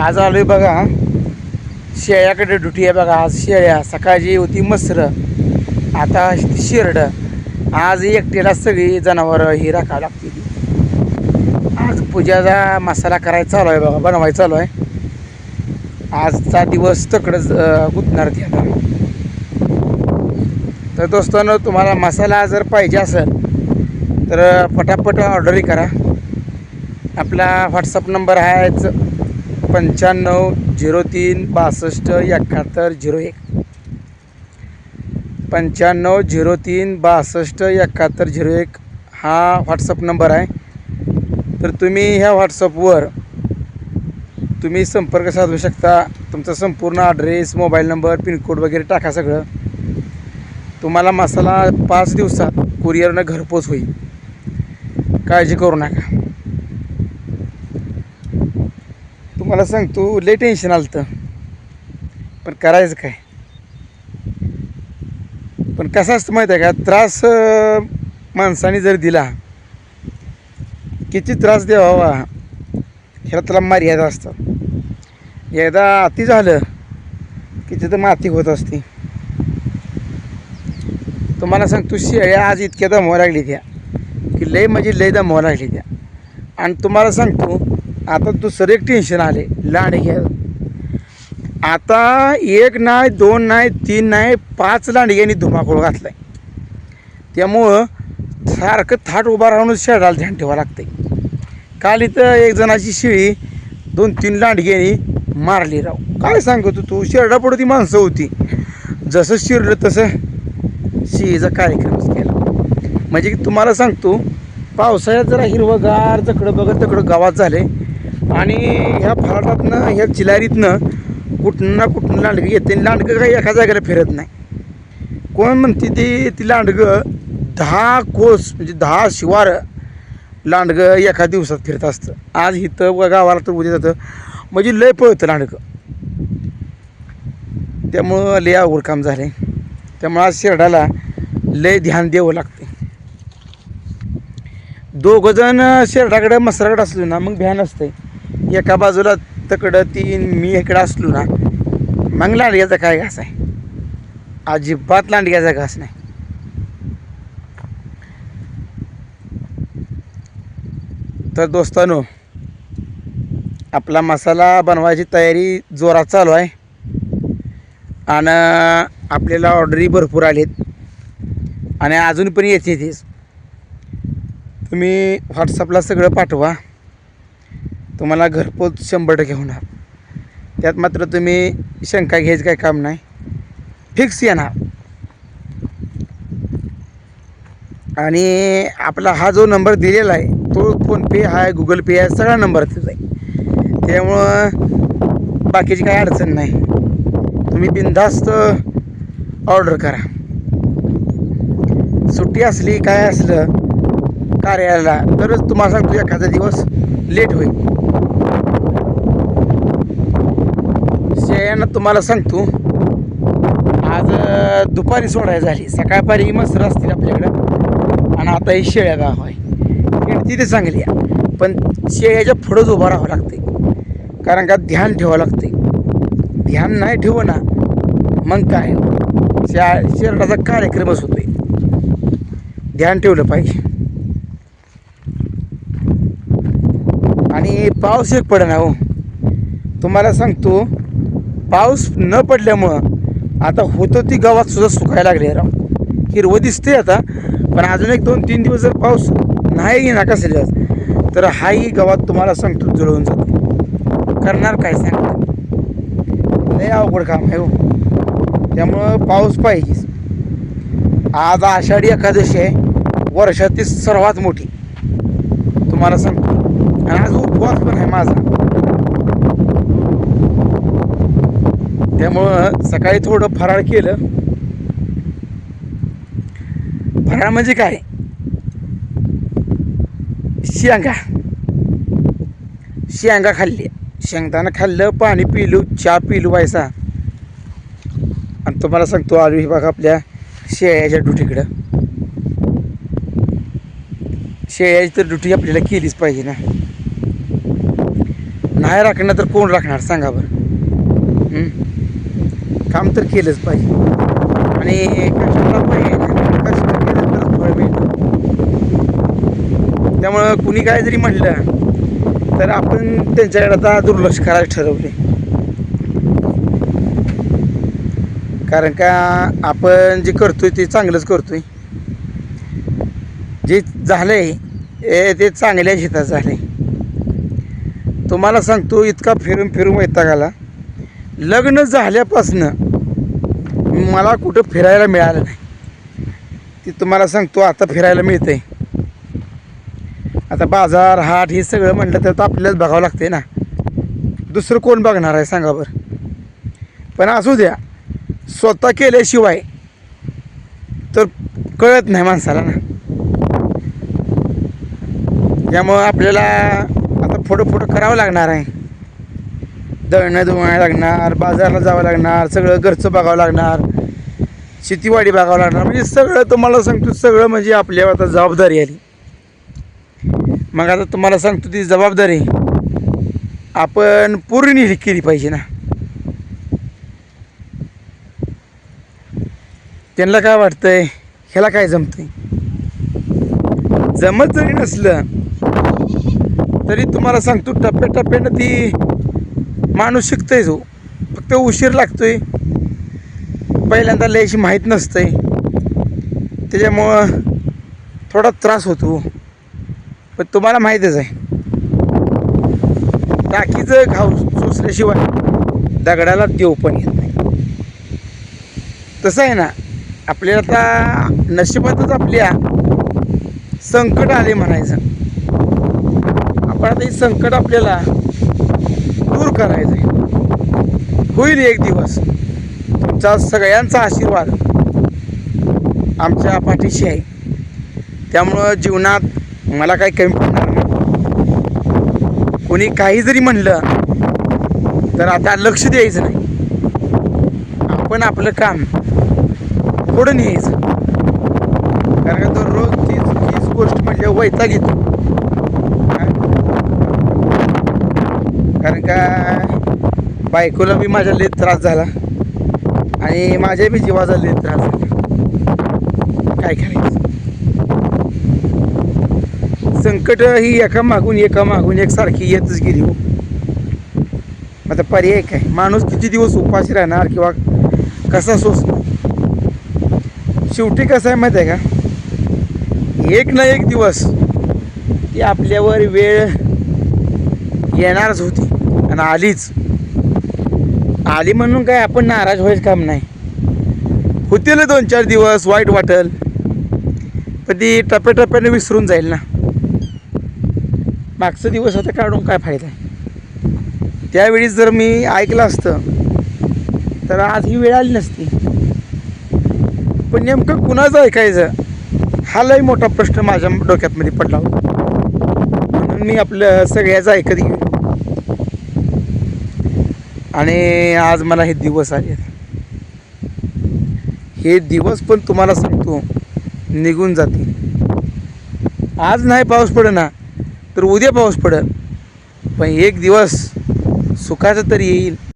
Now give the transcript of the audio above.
आज आलोय बघा. शेळ्याकडे ड्युटी आहे बघा. आज शेळ्या. सकाळची होती मसर. आता शिरड. आज एकटेला सगळी जनावरं ही राखावं लागतील. आज पूजाचा मसाला करायचा चालू आहे बघा. बनवायचा चालू आहे. आजचा दिवस तकडंच गुंतणार ती आता. तर दोस्तांनो तुम्हाला मसाला जर पाहिजे असेल तर पटापट ऑर्डरही करा. आपला व्हॉट्सअप नंबर आहेच पंच्याण्णव झिरो तीन बासष्ट एकाहत्तर झिरो एक. पंच्याण्णव झिरो तीन बासष्ट एकाहत्तर झिरो एक हा व्हॉट्सअप नंबर आहे. तर तुम्ही ह्या व्हॉट्सअपवर तुम्ही संपर्क साधू शकता. तुमचा संपूर्ण ॲड्रेस मोबाईल नंबर पिनकोड वगैरे टाका सगळं. तुम्हाला मसाला पाच दिवसात कुरिअरनं घरपोच होईल. काळजी करू नका. मला सांग तू लय टेन्शन आलं तर पण करायचं काय? पण कसं असतं माहीत आहे का? त्रास माणसाने जर दिला किती त्रास द्यावा ह्याला त्याला मर्यादा असतात. एकदा अति झालं की तिथं माती होत असते. तुम्हाला सांगतो शेळ्या आज इतक्या दमवा लागली त्या की लय म्हणजे लय दमवा लागली त्या. आणि तुम्हाला सांगतो आता दुसरं एक टेन्शन आले. लाड घ्या आता एक नाही दोन नाही तीन नाही पाच लांडग्यांनी धुमाकूळ घातलाय. त्यामुळं सारखं थाट उभा राहूनच शरीराला ध्यान ठेवावं लागतंय. काल इथं एक जणाची शिळी दोन तीन लांडग्यांनी मारली राव. काय सांगतो तू? शेरडापुढं ती माणसं होती. जसं शिरलं तसं शिळीचा कार्यक्रमच केला. म्हणजे की तुम्हाला सांगतो पावसाळ्यात जरा हिरवंगार जकडं बघत तकडं गावात झाले आणि ह्या फलाटातनं ह्या चिलारीतनं कुठं ना कुठं लांडगं येते लांडगं काही एका जागेला फिरत नाही. कोण म्हणते ती ती लांडगं दहा कोस म्हणजे दहा शिवार लांडगं एका दिवसात फिरत असतं. आज इथं व गावाला तर उद्या जातं. म्हणजे लय पळतं लांडगं. त्यामुळं लय अवघड काम झालं आहे त्यामुळं आज शेरडाला लय ध्यान द्यावं लागते दोघंजण शेरडाकडं मसराकडं असलो ना मग भ्यान असतंय. एका बाजूला तकडं तीन मी इकडं असलो ना मग लांडग्याचा काय घास आहे? अजिबात लांडग्याचा घास नाही. तर दोस्तानो आपला मसाला बनवायची तयारी जोरात चालू आहे. आणि आपल्याला ऑर्डरी भरपूर आलेत. आणि अजून पण येते तेच तुम्ही व्हॉट्सअपला सगळं पाठवा. तुम्हाला घरपोच शंभर टक्के होणार. त्यात मात्र तुम्ही शंका घ्यायचं काही काम नाही. फिक्स येणार. आणि आपला हा जो नंबर दिलेला आहे तो फोनपे आहे गुगल पे आहे सगळा नंबर तिथं आहे. त्यामुळं बाकीची काही अडचण नाही. तुम्ही बिनधास्त ऑर्डर करा. सुट्टी असली काय असलं कार्यालयाला तरच तुम्हाला सांगतो एखादा दिवस लेट होईल. शेळ्यांना तुम्हाला सांगतो आज दुपारी सोडायला झाली. सकाळपारी मस्त असतील आपल्याकडं. आणि आता ही शेळ्या गाव आहे. हिंडती ते चांगली आहे पण शेळ्याच्या पुढंच उभं राहावं लागते कारण का ध्यान ठेवावं लागते ध्यान नाही ठेवू ना मग काय? शा शेरडाचा कार्यक्रमच होतोय. ध्यान ठेवलं पाहिजे आणि पाऊस एक पडना हो. तुम्हाला सांगतो पाऊस न पडल्यामुळं आता होतं ती गावात सुद्धा सुकायला लागली राव. हिरवं दिसते आता पण अजून एक दोन तीन दिवस जर पाऊस नाही ना कसं तर हाही गावात तुम्हाला सांगतो जुळवून जाते. करणार काय सांगतो लय अवघड काम आहे हो. त्यामुळं पाऊस पाहिजे आज आषाढी एकादशी आहे वर्षातील सर्वात मोठी. तुम्हाला सांगतो. आणि आज उपवास पण आहे माझा त्यामुळं सकाळी थोडं फराळ केलं. फराळ म्हणजे काय? शेंगा. शेंगा खाल्ली. शेंगदाणा खाल्लं पाणी पिलू चहा पिलू व्हायचा आणि तुम्हाला सांगतो आलू हे बघा आपल्या शेळ्याच्या डुटीकडं. शेळ्याची तर ड्युटी आपल्याला केलीच पाहिजे ना. नाही राखणार तर कोण राखणार सांगा बरं. काम तर केलंच पाहिजे. आणि कष्ट त्यामुळं कुणी काय जरी म्हणलं तर आपण त्यांच्याकडे आता दुर्लक्ष करायला ठरवले कारण का आपण जे करतोय ते चांगलंच करतोय. जे झालंय ए ते चांगल्या शेतात झाले. तुम्हाला सांगतो इतका फिरून फिरून वैताग लग्न झाल्यापासनं मला कुठं फिरायला मिळालं नाही. ते तुम्हाला सांगतो आता फिरायला मिळतंय. आता बाजार हाट हे सगळं म्हटलं तर आपल्यालाच बघावं लागते ना. दुसरं कोण बघणार आहे सांगा बरं. पण असू द्या स्वतः केल्याशिवाय तर कळत नाही माणसाला ना. त्यामुळं आपल्याला आता पुढं पुढं करावं लागणार आहे. दळणं धुवायला लागणार बाजारला जावं लागणार सगळं घरचं बघावं लागणार शेतीवाडी बघावं लागणार. म्हणजे सगळं तुम्हाला सांगतो सगळं म्हणजे आपल्यावर आता जबाबदारी आली. मग आता तुम्हाला सांगतो ती जबाबदारी आपण पूर्ण केली पाहिजे ना. त्यांना काय वाटतंय? ह्याला काय जमतंय? जमत जरी नसलं तरी तुम्हाला सांगतो टप्प्याटप्प्यानं ती माणूस शिकतोय जो. फक्त उशीर लागतोय. पहिल्यांदा लयशी माहीत नसतंय. त्याच्यामुळं थोडा त्रास होतो. पण तुम्हाला माहीतच आहे. टाकीचं घाव चोचल्याशिवाय दगडाला देव पण येत नाही. तसं आहे ना आपल्याला आता नशिबातच आपल्या संकट आले म्हणायचं. पण आता हे संकट आपल्याला दूर करायचं आहे होईल एक दिवस. तुमचा सगळ्यांचा आशीर्वाद आमच्या पाठीशी आहे. त्यामुळं जीवनात मला काही कमी पडणार नाही. कोणी काही जरी म्हणलं तर आता लक्ष द्यायचं नाही. आपण आपलं काम पुढं न्यायचं. कारण का दररोज तीच तीच गोष्ट म्हणजे वैताग येतो. काय? बायकोला बी माझ्या लय त्रास झाला. आणि माझ्या बी जीवाचा लई त्रास झाला. काय करायचं? संकट ही एका मागून एका मागून एक सारखी येतच गेली हो. आता पर्याय काय? माणूस किती दिवस उपाशी राहणार किंवा कसा सोसणार? शेवटी कसं आहे माहिती आहे का? एक ना एक दिवस ती आपल्यावर वेळ येणारच होती. आणि आलीच. आली म्हणून काय आपण नाराज व्हायचं काम नाही. होतील दोन चार दिवस वाईट वाटेल. पण ती टप्प्याटप्प्याने विसरून जाईल ना. मागचं दिवस आता काढून काय फायदा आहे? त्यावेळी जर मी ऐकलं असतं तर आज ही वेळ आली नसती. पण नेमकं कुणाचं ऐकायचं? हा लय मोठा प्रश्न माझ्या डोक्यातमध्ये पडला. होता म्हणून मी आपलं सगळ्याचं ऐकत घेऊ आणि आज मला हे दिवस आले हे दिवस पण तुम्हाला सांगतो निघून जातील. आज नाही पाऊस पडेना तर उद्या पाऊस पडेल. पण एक दिवस सुखाचा तरी येईल.